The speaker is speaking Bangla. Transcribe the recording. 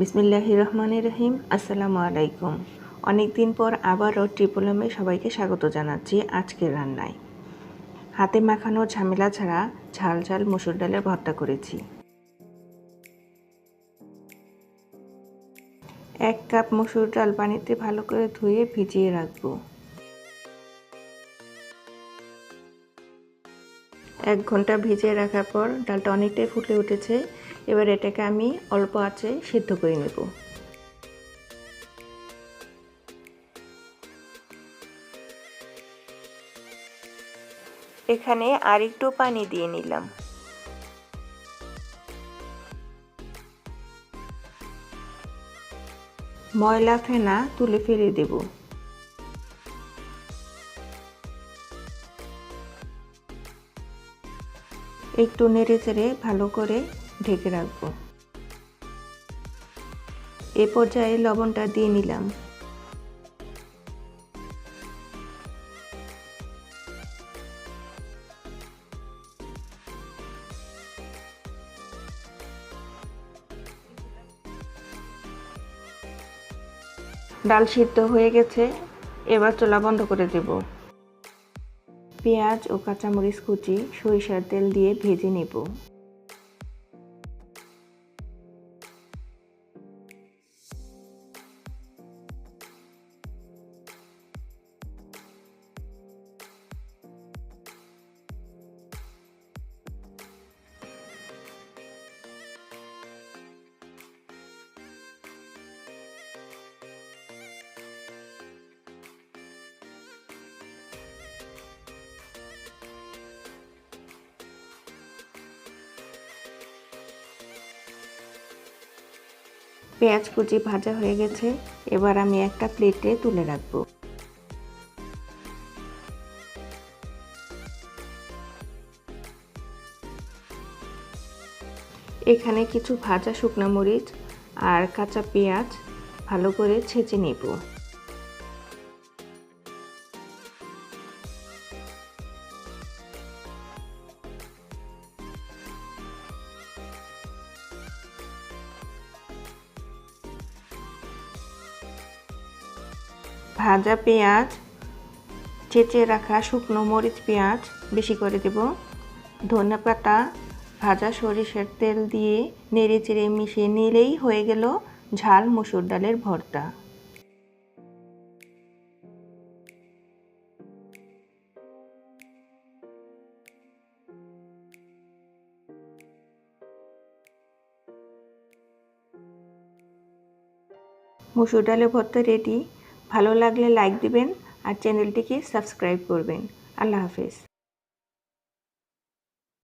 বিসমিল্লাহ রহমান রহিম আসসালামু আলাইকুম। অনেক দিন পর আবারও ট্রিপোলামে সবাইকে স্বাগত জানাচ্ছি আজকের রান্নায়। হাতে মাখানো ঝামেলা ছাড়া ঝাল ঝাল মসুর ডালের ভর্তা করেছি। এক কাপ মসুর ডাল পানিতে ভালো করে ধুয়ে ভিজিয়ে রাখব। এক ঘণ্টা ভিজিয়ে রাখার পর ডালটা অনেকটাই ফুটে উঠেছে। এবার এটাকে আমি অল্প আঁচে সিদ্ধ করে নেব। এখানে আর একটু পানি দিয়ে নিলাম। ময়লা ফেনা তুলে ফেলে দেব। একটু নেড়ে চেড়ে ভালো করে ঢেকে রাখব। এ পর্যায়ে লবণটা দিয়ে নিলাম। ডাল সিদ্ধ হয়ে গেছে, এবার চুলা বন্ধ করে দেব। পেঁয়াজ ও কাঁচামরিচ কুচি, সরিষার তেল দিয়ে ভেজে নেব। পেঁয়াজ কুচি ভাজা হয়ে গেছে। এবার আমি একটা প্লেটে তুলে রাখব। এখানে কিছু ভাজা শুকনা মরিচ আর কাঁচা পেঁয়াজ ভালো করে ছেঁচে নেব। ভাজা পেঁয়াজ, চেঁচে রাখা শুকনো মরিচ পেঁয়াজ বেশি করে দেব। ধনে পাতা, ভাজা সরিষার তেল দিয়ে নেড়ে চেড়ে মিশিয়ে নিলেই হয়ে গেল ঝাল মসুর ডালের ভর্তা। মসুর ডালের ভর্তা রেডি ভালো লাগলে লাইক দিবেন আর চ্যানেলটিকে সাবস্ক্রাইব করবেন। আল্লাহ হাফেজ।